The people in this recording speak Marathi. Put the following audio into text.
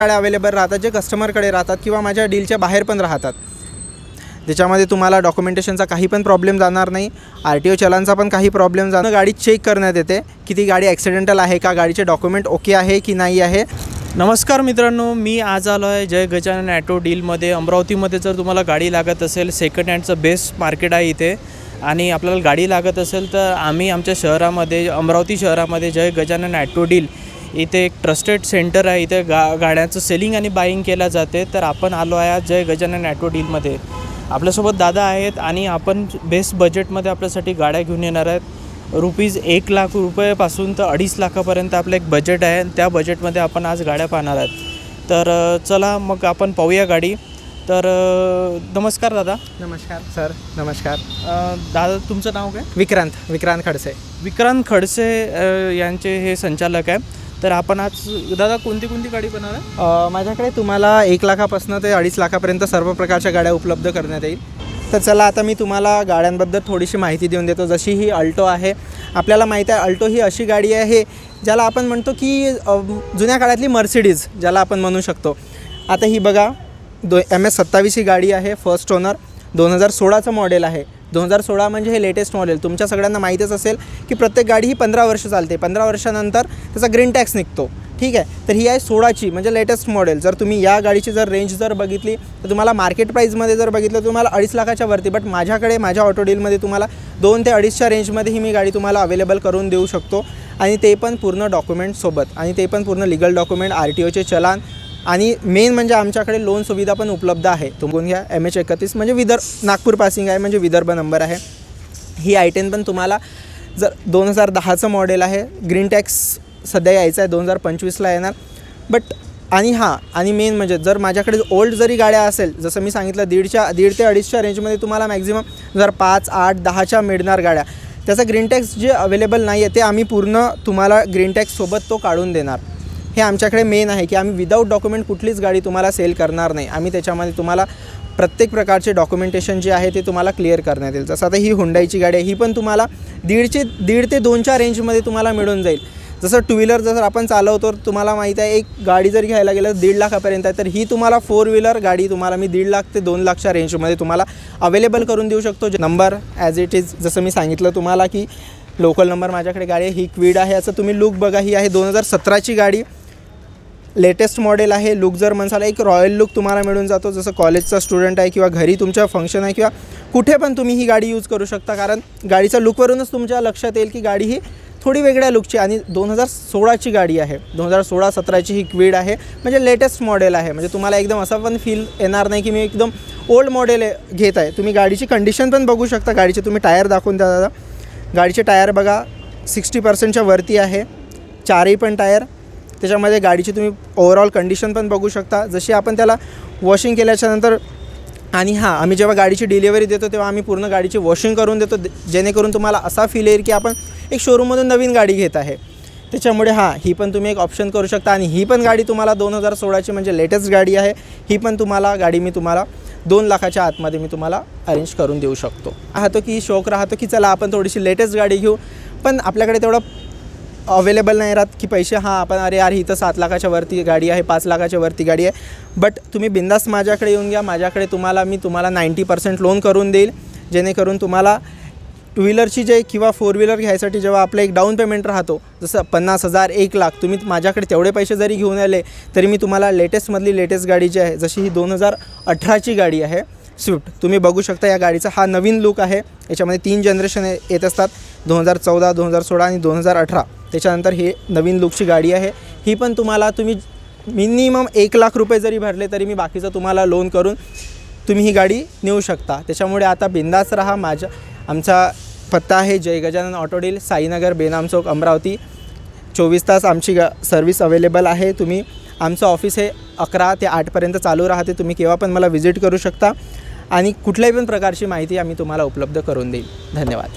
गाड्या अवेलेबल राहतात जे कस्टमरकडे राहतात किंवा माझ्या डीलच्या बाहेर पण राहतात. त्याच्यामध्ये तुम्हाला डॉक्युमेंटेशनचा काही पण प्रॉब्लेम जाणार नाही आर टी ओ चलांचा पण काही प्रॉब्लेम जाणार गाडी चेक करण्यात येते की ती गाडी ॲक्सिडेंटल आहे का गाडीचे डॉक्युमेंट ओके आहे की नाही आहे. नमस्कार मित्रांनो मी आज आलो आहे जय गजानन ॲटो डीलमध्ये अमरावतीमध्ये जर तुम्हाला गाडी लागत असेल सेकंड हँडचं बेस्ट मार्केट आहे इथे. आणि आपल्याला गाडी लागत असेल तर आम्ही आमच्या शहरामध्ये अमरावती शहरामध्ये जय गजानन ॲटो डील इथे एक ट्रस्टेड सेंटर आहे. इथे गा गाड्यांचं सेलिंग आणि बाईंग केलं जाते. तर आपण आलो आहे आज जय गजानन ॲटो डीलमध्ये. आपल्यासोबत दादा आहेत आणि आपण बेस्ट बजेटमध्ये आपल्यासाठी गाड्या घेऊन येणार आहेत. रुपीज एक लाख रुपयापासून तर अडीच लाखापर्यंत आपलं एक बजेट आहे आणि त्या बजेटमध्ये आपण आज गाड्या पाहणार आहेत. तर चला मग आपण पाहूया गाडी. तर नमस्कार दादा. नमस्कार सर. नमस्कार. दादा तुमचं नाव काय? विक्रांत विक्रांत खडसे. विक्रांत खडसे यांचे हे संचालक आहे. तर आपण आज दादा कोणती कोणती गाडी बनवणार? माझ्याकडे तुम्हाला एक लाखापासून ते अडीच लाखापर्यंत सर्व प्रकारच्या गाड्या उपलब्ध करण्यात येईल. तर चला आता मी तुम्हाला गाड्यांबद्दल थोडीशी माहिती देऊन देतो. जशी ही अल्टो आहे आपल्याला माहीत आहे अल्टो ही अशी गाडी आहे ज्याला आपण म्हणतो की जुन्या काळातली मर्सिडीज ज्याला आपण म्हणू शकतो. आता ही बघा दो एम एस सत्तावीस ही गाडी आहे फर्स्ट ओनर. दोन हजार सोळाचं मॉडेल आहे. दोन हजार सोळा म्हणजे हे लेटेस्ट मॉडेल तुमच्या सगळ्यांना माहीतच असेल की प्रत्येक गाडी ही पंधरा वर्ष चालते. पंधरा वर्षानंतर त्याचा ग्रीन टॅक्स निघतो. ठीक आहे? तर ही आहे सोळाची म्हणजे लेटेस्ट मॉडेल जर तुम्ही या गाडीची जर रेंज जर बघितली तर तुम्हाला मार्केट प्राईजमध्ये जर बघितलं तुम्हाला अडीच लाखाच्या वरती. बट माझ्याकडे माझ्या ऑटो डीलमध्ये तुम्हाला दोन ते अडीचच्या रेंजमध्ये ही मी गाडी तुम्हाला अवेलेबल करून देऊ शकतो. आणि ते पण पूर्ण डॉक्युमेंटसोबत आणि ते पण पूर्ण लिगल डॉक्युमेंट आर टी ओचे चलान आणि मेन म्हणजे आमच्याकडे लोन सुविधा पण उपलब्ध आहे. तुम्ही घ्या एम एच एकतीस म्हणजे विदर्भ नागपूर पासिंग आहे म्हणजे विदर्भ नंबर आहे. ही आय टेन पण तुम्हाला जर दोन हजार दहाचं मॉडेल आहे ग्रीन टॅक्स सध्या यायचं आहे दोन हजार पंचवीसला येणार. बट आणि हां आणि मेन म्हणजे जर माझ्याकडे ओल्ड जरी गाड्या असेल जसं मी सांगितलं दीडच्या दीड ते अडीचच्या रेंजमध्ये तुम्हाला मॅक्झिमम जर पाच आठ दहाच्या मिळणार गाड्या. त्याचा ग्रीन टॅक्स जे अवेलेबल नाही आहे ते आम्ही पूर्ण तुम्हाला ग्रीन टॅक्ससोबत तो काढून देणार. हे आमच्याकडे मेन आहे की आम्ही विदाऊट डॉक्युमेंट कुठलीच गाडी तुम्हाला सेल करणार नाही. आम्ही त्याच्यामध्ये तुम्हाला प्रत्येक प्रकारचे डॉक्युमेंटेशन जे आहे ते तुम्हाला क्लिअर करण्यात येईल. जसं आता ही हुंडाईची गाडी आहे ही पण तुम्हाला दीडचे दीड ते दोनच्या रेंजमध्ये तुम्हाला मिळून जाईल. जसं टू व्हीलर जर आपण चालवतो तर तुम्हाला माहीत आहे एक गाडी जर घ्यायला गेलं तर दीड लाखापर्यंत आहे तर ही तुम्हाला फोर व्हीलर गाडी तुम्हाला मी दीड लाख ते दोन लाखच्या रेंजमध्ये तुम्हाला अवेलेबल करून देऊ शकतो. नंबर ॲज इट इज जसं मी सांगितलं तुम्हाला की लोकल नंबर माझ्याकडे गाडी आहे ही क्वीड आहे. असं तुम्ही लुक बघा ही आहे दोन हजार सतराची गाडी. लेटेस्ट मॉडेल आहे लुक जर म्हणसाल एक रॉयल लुक तुम्हाला मिळून जातो जसं कॉलेजचा स्टुडंट आहे किंवा घरी तुमच्या फंक्शन आहे किंवा कुठे पण तुम्ही ही गाडी यूज करू शकता. कारण गाडीच्या लुकवरूनच तुमच्या लक्षात येईल की गाडी ही थोडी वेगळ्या लुकची आणि दोन हजार सोळाची गाडी आहे. दोन हजार सोळा सतराची ही क्विड आहे. म्हणजे लेटेस्ट मॉडेल आहे. म्हणजे तुम्हाला एकदम असं पण फील येणार नाही की मी एकदम ओल्ड मॉडेल घेत आहे. तुम्ही गाडीची कंडिशन पण बघू शकता. गाडीचे तुम्ही टायर दाखवून द्या दादा. गाडीचे टायर बघा सिक्स्टी पर्सेंटच्या वरती आहे. चारही पण टायर त्याच्यामध्ये गाडीची तुम्ही ओवरऑल कंडिशन पण बघू शकता. जशी आपण त्याला वॉशिंग केल्याच्यानंतर आणि हां आम्ही जेव्हा गाडीची डिलिव्हरी देतो तेव्हा आम्ही पूर्ण गाडीची वॉशिंग करून देतो. जेणेकरून तुम्हाला असा फील येईल की आपण एक शोरूममधून नवीन गाडी घेत आहे. त्याच्यामुळे हां ही पण तुम्ही एक ऑप्शन करू शकता. आणि ही पण गाडी तुम्हाला दोन हजार सोळाची म्हणजे लेटेस्ट गाडी आहे. ही पण तुम्हाला गाडी मी तुम्हाला दोन लाखाच्या आतमध्ये मी तुम्हाला अरेंज करून देऊ शकतो. राहतो की शौक राहतो की चला आपण थोडीशी लेटेस्ट गाडी घेऊ. पण आपल्याकडे तेवढं अवेलेबल नाही राहत की पैसे हां आपण अरे यार ही तर सात लाखाच्या वरती गाडी आहे पाच लाखाच्या वरती गाडी आहे. बट तुम्ही बिंदास माझ्याकडे येऊन घ्या. माझ्याकडे तुम्हाला मी तुम्हाला नाईंटी पर्सेंट लोन करून देईल. जेणेकरून तुम्हाला टू व्हीलरची जे किंवा फोर व्हीलर घ्यायसाठी जेव्हा आपलं एक डाऊन पेमेंट राहतो जसं पन्नास हजार एक लाख तुम्ही माझ्याकडे तेवढे पैसे जरी घेऊन आले तरी मी तुम्हाला लेटेस्टमधली लेटेस्ट गाडी जी आहे जशी ही दोन हजार अठराची गाडी आहे स्विफ्ट तुम्ही बघू शकता या गाडीचा हा नवीन लुक आहे. याच्यामध्ये तीन जनरेशन येत असतात. दोन हजार चौदा दोन हजार सोळा आणि दोन हजार अठरा. त्याच्यानंतर हे नवीन लुकची गाडी आहे. ही पण तुम्हाला तुम्ही मिनिमम एक लाख रुपये जरी भरले तरी मी बाकीचं तुम्हाला लोन करून तुम्ही ही गाडी नेऊ शकता. त्याच्यामुळे आता बिंदास राहा. माझ्या आमचा पत्ता आहे जय गजानन ऑटो डील साईनगर बेनाम चौक अमरावती. चोवीस तास आमची ग सर्विस अवेलेबल आहे. तुम्ही आमचं ऑफिस हे अकरा ते आठपर्यंत चालू राहते. तुम्ही केव्हा पण मला व्हिजिट करू शकता. आणि कुठल्याही पण प्रकारची माहिती आम्ही तुम्हाला उपलब्ध करून देईल. धन्यवाद.